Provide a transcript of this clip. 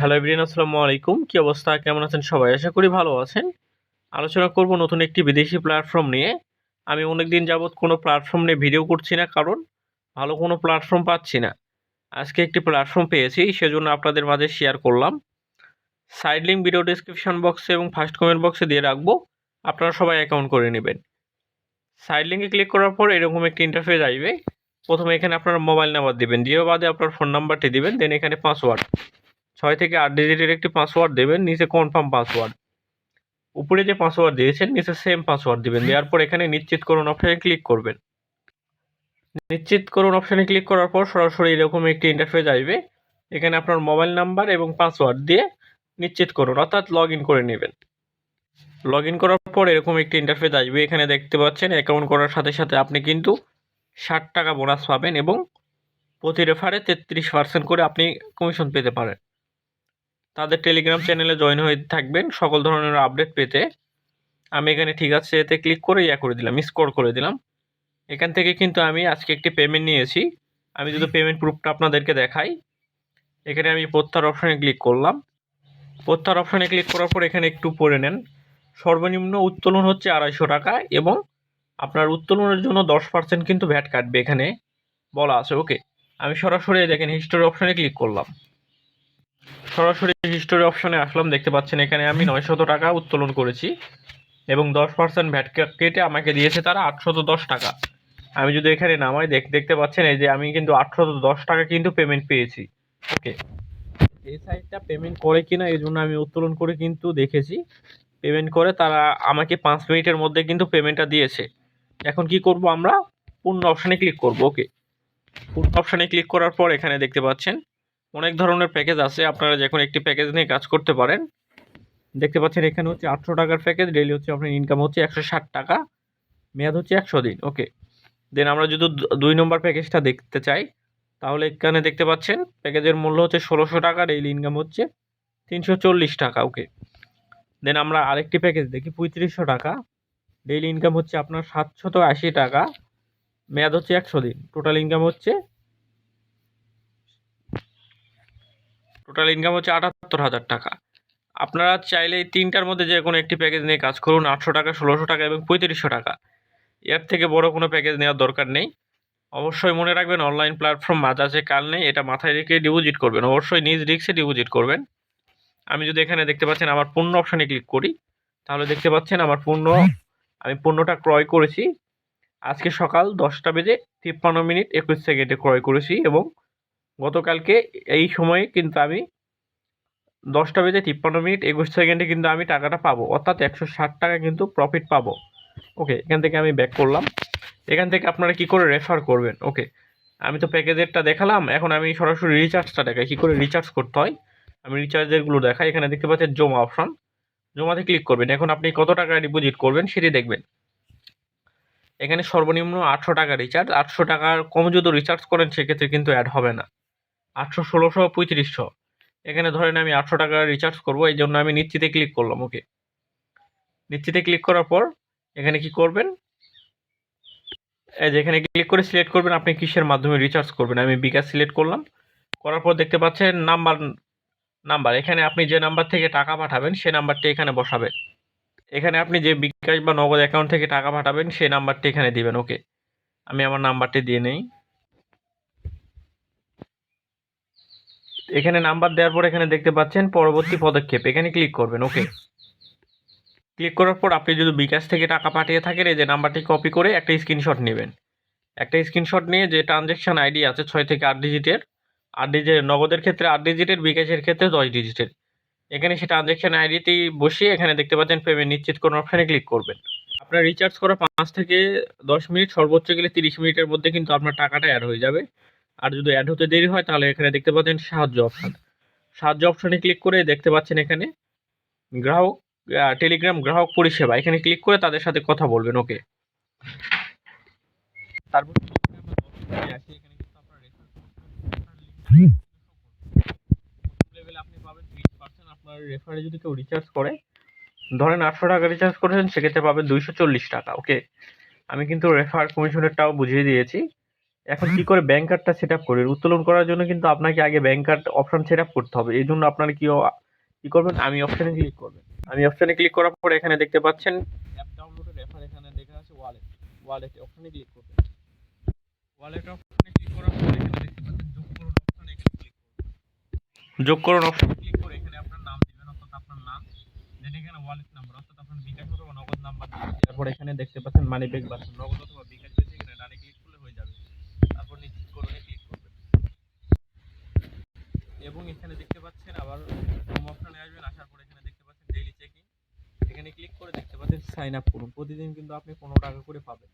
Hello everyone আসসালামু আলাইকুম। কি অবস্থা? কেমন আছেন সবাই? আশা করি ভালো আছেন। আলোচনা করব নতুন একটি বিদেশি প্ল্যাটফর্ম নিয়ে। আমি অনেক দিন যাবৎ কোনো প্ল্যাটফর্ম নিয়ে ভিডিও করছি না, কারণ ভালো কোনো প্ল্যাটফর্ম পাচ্ছি না। আজকে একটি প্ল্যাটফর্ম পেয়েছি, সেজন্য আপনাদের মাঝে শেয়ার করলাম। সাইড লিঙ্ক ভিডিও ডিসক্রিপশন বক্সে এবং ফার্স্ট কমেন্ট বক্সে দিয়ে রাখব। আপনারা সবাই অ্যাকাউন্ট করে নেবেন। সাইড লিঙ্কে ক্লিক করার পর এরকম একটি ইন্টারফেস আসবে। প্রথমে এখানে আপনার মোবাইল নাম্বার দিবেন। দিয়ে বাদে আপনার ফোন নাম্বারটি দিবেন। দেন এখানে পাসওয়ার্ড ছয় থেকে আট ডিজিটের একটি পাসওয়ার্ড দেবেন নিচে কনফার্ম পাসওয়ার্ড উপরে যে পাসওয়ার্ড দিয়েছেন নিচে সেম পাসওয়ার্ড দেবেন। দেওয়ার পর এখানে নিশ্চিত করুন অপশানে ক্লিক করবেন। নিশ্চিত করুন অপশানে ক্লিক করার পর সরাসরি এরকম একটি ইন্টারফেস আসবে। এখানে আপনার মোবাইল নাম্বার এবং পাসওয়ার্ড দিয়ে নিশ্চিত করুন অর্থাৎ লগ ইন করে নেবেন। লগ ইন করার পর এরকম একটি ইন্টারফেস আসবে। এখানে দেখতে পাচ্ছেন অ্যাকাউন্ট করার সাথে সাথে আপনি কিন্তু ষাট টাকা বোনাস পাবেন এবং প্রতি রেফারে তেত্রিশ পার্সেন্ট করে আপনি কমিশন পেতে পারেন। তাদের টেলিগ্রাম চ্যানেলে জয়েন হয়ে থাকবেন, সকল ধরনের আপডেট পেতে। আমি এখানে ঠিক আছে, এতে ক্লিক করে ইয়া করে দিলাম স্কোর করে দিলাম। এখান থেকে কিন্তু আমি আজকে একটি পেমেন্ট নিয়েছি। আমি যদি পেমেন্ট প্রুফটা আপনাদেরকে দেখাই, এখানে আমি প্রত্যার অপশানে ক্লিক করলাম। প্রত্যার অপশানে ক্লিক করার পর এখানে একটু পড়ে নেন। সর্বনিম্ন উত্তোলন হচ্ছে আড়াইশো টাকা এবং আপনার উত্তোলনের জন্য দশ পার্সেন্ট কিন্তু ভ্যাট কাটবে এখানে বলা আছে। ওকে আমি সরাসরি দেখেন হিস্টোরি অপশানে ক্লিক করলাম। সরাসরি হিস্টোরি অপশনে আসলাম, দেখতে পাচ্ছেন এখানে আমি নয়শত টাকা উত্তোলন করেছি এবং দশ পার্সেন্ট ভ্যাট কেটে আমাকে দিয়েছে তারা আটশত দশ টাকা। আমি যদি এখানে নামাই, দেখ দেখতে পাচ্ছেন এই যে আমি কিন্তু আটশত দশ টাকা কিন্তু পেমেন্ট পেয়েছি। ওকে এই সাইটটা পেমেন্ট করে কিনা, এই জন্য আমি উত্তোলন করে কিন্তু দেখেছি। পেমেন্ট করে তারা আমাকে পাঁচ মিনিটের মধ্যে কিন্তু পেমেন্টটা দিয়েছে। এখন কি করব আমরা? পূর্ণ অপশানে ক্লিক করব। ওকে পূর্ণ অপশানে ক্লিক করার পর এখানে দেখতে পাচ্ছেন অনেক ধরনের প্যাকেজ আছে। আপনারা যে কোনো একটি প্যাকেজ নিয়ে কাজ করতে পারেন। দেখতে পাচ্ছেন এখানে হচ্ছে আটশো টাকার প্যাকেজ ডেলি হচ্ছে আপনার ইনকাম হচ্ছে একশো ষাট টাকা, মেয়াদ হচ্ছে একশো দিন। ওকে দেন আমরা যদি দুই নম্বর প্যাকেজটা দেখতে চাই, তাহলে এখানে দেখতে পাচ্ছেন প্যাকেজের মূল্য হচ্ছে ষোলোশো টাকা ডেইলি ইনকাম হচ্ছে তিনশো চল্লিশ টাকা। ওকে দেন আমরা আরেকটি প্যাকেজ দেখি, পঁয়ত্রিশশো টাকা ডেইলি ইনকাম হচ্ছে আপনার সাতশত আশি টাকা, মেয়াদ হচ্ছে একশো দিন। টোটাল ইনকাম হচ্ছে টোটাল ইনকাম হচ্ছে আটাত্তর হাজার টাকা। আপনারা চাইলে এই তিনটার মধ্যে যে কোনো একটি প্যাকেজ নিয়ে কাজ করুন, আটশো টাকা, ষোলোশো টাকা এবং পঁয়ত্রিশশো টাকা। এর থেকে বড় কোনো প্যাকেজ নেওয়ার দরকার নেই। অবশ্যই মনে রাখবেন অনলাইন প্ল্যাটফর্ম মাঝ আছে, কাল নেই, এটা মাথায় রেখে ডিপোজিট করবেন। অবশ্যই নিজ রিক্সে ডিপোজিট করবেন। আমি যদি এখানে দেখতে পাচ্ছেন, আমার পূর্ণ অপশানে ক্লিক করি, তাহলে দেখতে পাচ্ছেন আমার পূর্ণ, আমি পণ্যটা ক্রয় করেছি। আজকে সকাল দশটা বেজে তিপ্পান্ন মিনিট একুশ সেকেন্ডে ক্রয় করেছি এবং গতকালকে এই সময়ে কিন্তু আমি দশটা বেজে তিপ্পান্ন মিনিট, একুশ সেকেন্ডে কিন্তু আমি টাকাটা পাবো। অর্থাৎ একশো ষাট টাকা কিন্তু প্রফিট পাবো। ওকে এখান থেকে আমি ব্যাক করলাম। এখান থেকে আপনারা কি করে রেফার করবেন? ওকে আমি তো প্যাকেজেরটা দেখালাম। এখন আমি সরাসরি রিচার্জটা দেখাই। কী করে রিচার্জ করতে হয়? আমি রিচার্জেরগুলো দেখাই। এখানে দেখতে পাচ্ছেন জমা অপশন জমাতে ক্লিক করবেন। এখন আপনি কত টাকা ডিপোজিট করবেন সেটি দেখবেন। এখানে সর্বনিম্ন আটশো টাকা রিচার্জ আটশো টাকার কম যদি রিচার্জ করেন, সেক্ষেত্রে কিন্তু অ্যাড হবে না। আটশো, ষোলোশো, পঁয়ত্রিশশো। এখানে ধরেন আমি আটশো টাকা রিচার্জ করব, এই জন্য আমি নিশ্চিতে ক্লিক করলাম ওকে নিশ্চিতে ক্লিক করার পর এখানে কি করবেন? এই যে এখানে ক্লিক করে সিলেক্ট করবেন, আপনি কিসের মাধ্যমে রিচার্জ করবেন? আমি বিকাশ সিলেক্ট করলাম, করার পর দেখতে পাচ্ছেন নাম্বার নাম্বার এখানে আপনি যে নাম্বার থেকে টাকা পাঠাবেন, সে নাম্বারটি এখানে বসাবেন। এখানে আপনি যে বিকাশ বা নগদ অ্যাকাউন্ট থেকে টাকা পাঠাবেন সেই নাম্বারটি এখানে দিবেন ওকে আমি আমার নাম্বারটি দিয়ে নেই। এখানে নাম্বার দেওয়ার পর এখানে দেখতে পাচ্ছেন পরবর্তী পদক্ষেপ। এখানে ক্লিক করবেন ওকে ক্লিক করার পর আপনি যদি বিকাশ থেকে টাকা পাঠিয়ে থাকেন, এই যে নাম্বারটি কপি করে একটা স্ক্রিনশট নেবেন। একটা স্ক্রিনশট নিয়ে যে ট্রানজ্যাকশন আইডি আছে ছয় থেকে আট ডিজিটের আট ডিজিটের নগদের ক্ষেত্রে আট ডিজিটের বিকাশের ক্ষেত্রে দশ ডিজিটের এখানে সে ট্রানজ্যাকশন আইডিটি বসিয়ে এখানে দেখতে পাচ্ছেন পেমেন্ট নিশ্চিত কোন অপশানে ক্লিক করবেন। আপনার রিচার্জ করা পাঁচ থেকে দশ মিনিট, সর্বোচ্চ গেলে তিরিশ মিনিটের মধ্যে কিন্তু আপনার টাকাটা অ্যাড হয়ে যাবে। আর যদি অ্যাড হতে দেরি হয়, তাহলে এখানে দেখতে পাচ্ছেন সাহায্য অপশান সাহায্য অপশানে ক্লিক করে দেখতে পাচ্ছেন এখানে গ্রাহক টেলিগ্রাম গ্রাহক পরিষেবা। এখানে ক্লিক করে তাদের সাথে কথা বলবেন ওকে তারপর আপনার রেফারে যদি কেউ রিচার্জ করে, ধরেন আটশো টাকা রিচার্জ করেছেন, সেক্ষেত্রে পাবেন দুইশো চল্লিশ টাকা ওকে আমি কিন্তু রেফার কমিশনেরটাও বুঝিয়ে দিয়েছি। এখন কি করে ব্যাংক কার্ডটা সেট আপ করবেন উত্তোলন করার জন্য কিন্তু আপনাকে আগে bank card option set up করতে হবে। এই জন্য আপনার কি কি করবেন? আমি অপশনে ক্লিক করবেন। আমি অপশনে ক্লিক করার পর এখানে দেখতে পাচ্ছেন অ্যাপ ডাউনলোডের রেফার এখানে দেখা আছে ওয়ালেট ওয়ালেট অপশনে ক্লিক করবেন। ওয়ালেট অপশনে ক্লিক করার পরে এখানে দেখতে পাচ্ছেন যোগ করুন অপশনে ক্লিক করুন। যোগ করুন অপশনে ক্লিক করে এখানে আপনার নাম দিবেন, অর্থাৎ আপনার নাম। দেন এখানে ওয়ালেট নাম্বার অর্থাৎ আপনার বিকাশ অথবা নগদ নাম্বার তারপর এখানে দেখতে পাচ্ছেন মানি ব্যাগ বাটন নগদ অথবা বিকাশ পেয়েছে এখানে ডানে ক্লিক করলে হয়ে যাবে তারপর নিশ্চিত করুনে ক্লিক করবেন এবং এখানে দেখতে পাচ্ছেন, আবার হোম অপশনে আসবেন, আসার পর এখানে দেখতে পাচ্ছেন ডেইলি চেকিং এখানে ক্লিক করে দেখতে পাচ্ছেন সাইন আপ করুন। প্রতিদিন কিন্তু আপনি পনেরো টাকা করে পাবেন।